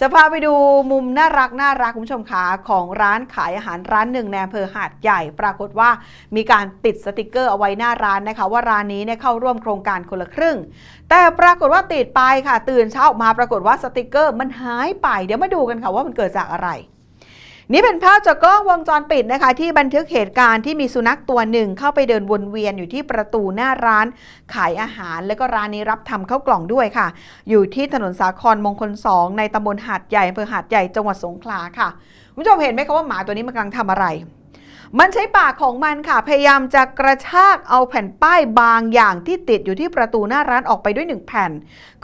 จะพาไปดูมุมน่ารักน่ารักคุณผู้ชมคะของร้านขายอาหารร้านหนึ่งในอำเภอหาดใหญ่ ปรากฏว่ามีการติดสติกเกอร์เอาไว้หน้าร้านนะคะ ว่าร้านนี้เนี่ยเข้าร่วมโครงการคนละครึ่ง แต่ปรากฏว่าติดไปค่ะ ตื่นเช้าออกมาปรากฏว่าสติกเกอร์มันหายไป เดี๋ยวมาดูกันค่ะว่ามันเกิดจากอะไร นี่เป็นภาพจากกล้องวงจรปิดนะคะ ที่บันทึกเหตุการณ์ที่มีสุนัขตัวหนึ่งเข้าไปเดินวนเวียนอยู่ที่ประตูหน้าร้านขายอาหาร แล้วก็ร้านนี้รับทำข้าวกล่องด้วยค่ะ อยู่ที่ถนนสาครมงคล 2 ในตำบลหาดใหญ่อำเภอหาดใหญ่จังหวัดสงขลาค่ะคุณผู้ชมเห็นไหมคะว่าหมาตัวนี้มันกำลังทำอะไร มันใช้ปากของมันค่ะ พยายามจะกระชากเอาแผ่นป้ายบางอย่างที่ติดอยู่ที่ประตูหน้าร้านออกไปด้วยหนึ่งแผ่น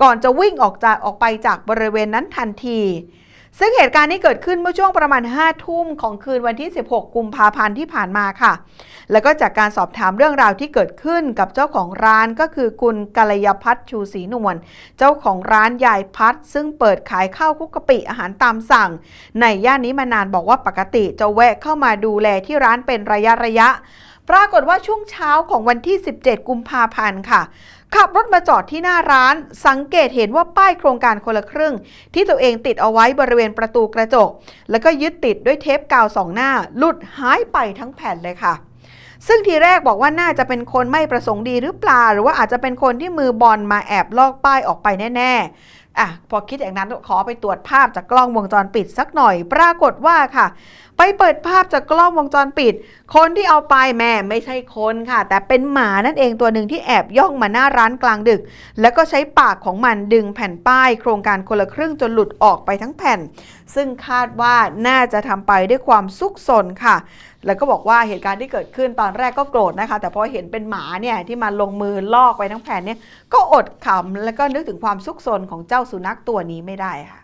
ก่อนจะวิ่งออกจากออกไปจากบริเวณนั้นทันที ซึ่งเหตุการณ์นี้เกิดขึ้นเมื่อช่วงประมาณ 5 ทุ่มของคืนวันที่ 16 กุมภาพันธ์ที่ผ่านมาค่ะ แล้วก็จากการสอบถามเรื่องราวที่เกิดขึ้นกับเจ้าของร้านก็คือคุณกัลยพัฒน์ชูศรีนวล เจ้าของร้านยายพัฒน์ซึ่งเปิดขายข้าวคุกกะปิอาหารตามสั่ง ในย่านนี้มานานบอกว่าปกติจะแวะเข้ามาดูแลที่ร้านเป็นระยะระยะ ปรากฏว่าช่วงเช้าของวันที่ 17 กุมภาพันธ์ค่ะ ขับรถมาจอดที่หน้าร้าน สังเกตเห็นว่าป้ายโครงการคนละครึ่ง ที่ตัวเองติดเอาไว้บริเวณประตูกระจก แล้วก็ยึดติดด้วยเทปกาวสองหน้า หลุดหายไปทั้งแผ่นเลยค่ะซึ่งทีแรกบอกว่าน่าจะเป็นคนไม่ประสงค์ดีหรือเปล่า หรือว่าอาจจะเป็นคนที่มือบอลมาแอบลอกป้ายออกไปแน่ๆ อะพอคิดอย่างนั้นขอไปตรวจภาพจากกล้องวงจรปิดสักหน่อย ปรากฏว่าค่ะ ไปเปิดภาพจากกล้องวงจรปิด คนที่เอาไปแม่ไม่ใช่คนค่ะ แต่เป็นหมานั่นเองตัวหนึ่งที่แอบย่องมาหน้าร้านกลางดึก แล้วก็ใช้ปากของมันดึงแผ่นป้าย โครงการคนละครึ่งจนหลุดออกไปทั้งแผ่น ซึ่งคาดว่าน่าจะทำไปด้วยความซุกซนค่ะ แล้วก็บอกว่าเหตุการณ์ที่เกิดขึ้นตอนแรกก็โกรธนะคะ แต่พอเห็นเป็นหมาเนี่ยที่มาลงมือลอกไปทั้งแผ่นเนี่ยก็อดขำแล้วก็นึกถึงความซุกซนของเจ้าสุนัขตัวนี้ไม่ได้ค่ะ